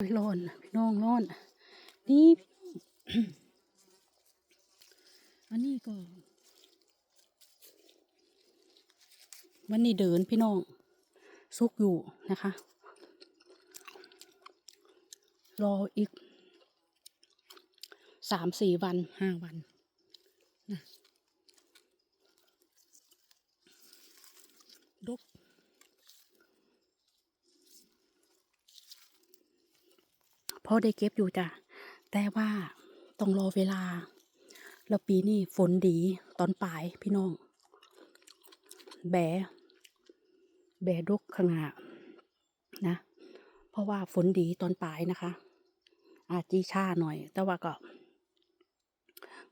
ร้อนพี่น้องร้อนนี่อันนี้ก็ วันนี้เดินพี่น้องซุกอยู่นะคะ รออีกสามสี่วันห้าวันนะดก พอได้เก็บอยู่จ้ะแต่ว่าต้องรอเวลา แล้วปีนี้ฝนดีตอนปลายพี่น้อง แบ แบดกขงหนานะ เพราะว่าฝนดีตอนปลายนะคะ อาจจีช้าหน่อย แต่ว่าก็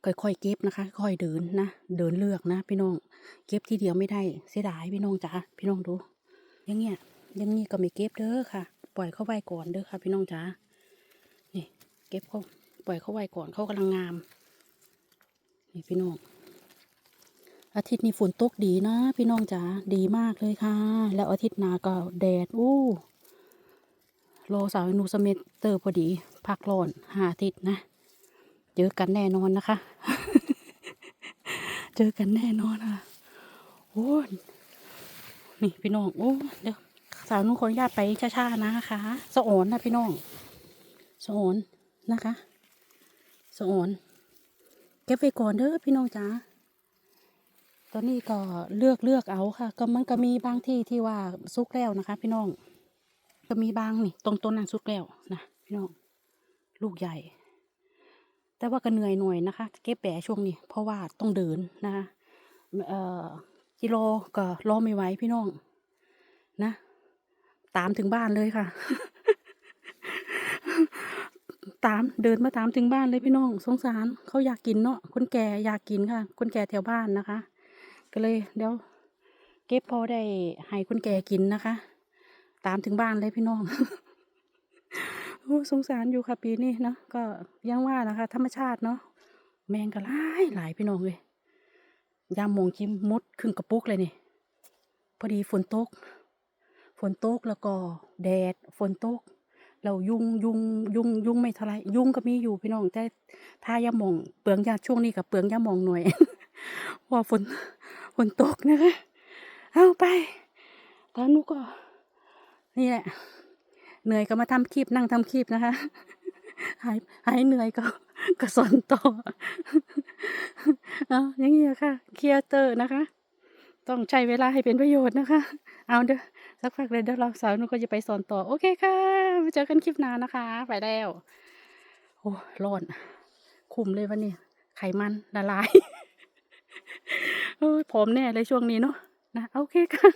ค่อยๆเก็บนะคะ ค่อยเดินนะ เดินเลือกนะ พี่น้อง เก็บทีเดียวไม่ได้ เสียดายพี่น้องจ๋าพี่น้องดู อยังเงี้ย อยังงี้ก็ไม่เก็บเด้อค่ะ ปล่อยเข้าไว้ก่อนเด้อค่ะ พี่น้องจ๋า เก็บเขาปล่อยเขาไว้ก่อนเขากำลังงาม นี่พี่น้อง อาทิตย์นี้ฝนตกดีนะ พี่น้องจ๋าดีมากเลยค่ะ แล้วอาทิตย์หน้าก็แดดอู้รอสาวนูสเมตเตอร์พอดีพักร้อนหาอาทิตย์นะ เจอกันแน่นอนนะคะ เจอกันแน่นอนค่ะโอ้นี่พี่น้องโอ้เดี๋ยวสาวนุขออนุญาตไปช้าๆนะคะสะโอนนะพี่น้องสะโอน นะคะสะโอนเก็บไว้ก่อนเด้อพี่น้องจ๋าตอนนี้ก็เลือกเลือกเอาค่ะ ก็มันก็มีบางที่ที่ว่าซุกแล้วนะคะ พี่น้อง ก็มีบางนี่ตรงต้นนั้นซุกแล้วนะพี่น้องลูกใหญ่ แต่ว่าก็เหนื่อยหน่อยนะคะ เก็บแปะช่วงนี้ เพราะว่าต้องเดินนะคะเอ่อกิโลก็รอไม่ไหวพี่น้องนะ ตามถึงบ้านเลยค่ะ ตามเดินมาตามถึงบ้านเลยพี่น้อง สงสารเขาอยากกินเนาะคนแก่อยากกินค่ะ คนแก่แถวบ้านนะคะ ก็เลยเดี๋ยวเก็บพอได้ให้คนแก่กินนะคะ ตามถึงบ้านเลยพี่น้องโอ้สงสารอยู่ค่ะปีนี้เนาะก็ยังว่านะคะ ธรรมชาติเนาะแมงก็หลายหลายพี่น้องเลยยามมงจิ้มมดครึ่งกระปุกเลยนี่พอดีฝนตก ฝนตกแล้วก็แดดฝนตก เรายุงยุงยุงยุงไม่เท่าไรยุงก็มีอยู่พี่น้องแต่ถ้ายามองเปลืองยาช่วงนี้กับเปลืองยามองหน่อยว่าฝนฝนตกนะคะเอาไปตอนนู้ก็ นี่แหละ เหนื่อยก็มาทำคลิปนั่งทำคลิปนะคะ หายหายเหนื่อยก็ก็สนต่อ เอาอย่างนี้ค่ะ เคลียร์เตอร์นะคะ ต้องใช้เวลาให้เป็นประโยชน์นะคะ เอาเด้อสักพักเลยเดี๋ยวเราสาวหนูก็จะไปสอนต่อ โอเคค่ะมาเจอกันคลิปหน้านะคะ ไปแล้ว โอ้ร้อนคุมเลยวันนี้ ไขมันละลายโอ้ยผอมแน่เลยช่วงนี้เนาะนะโอเคค่ะ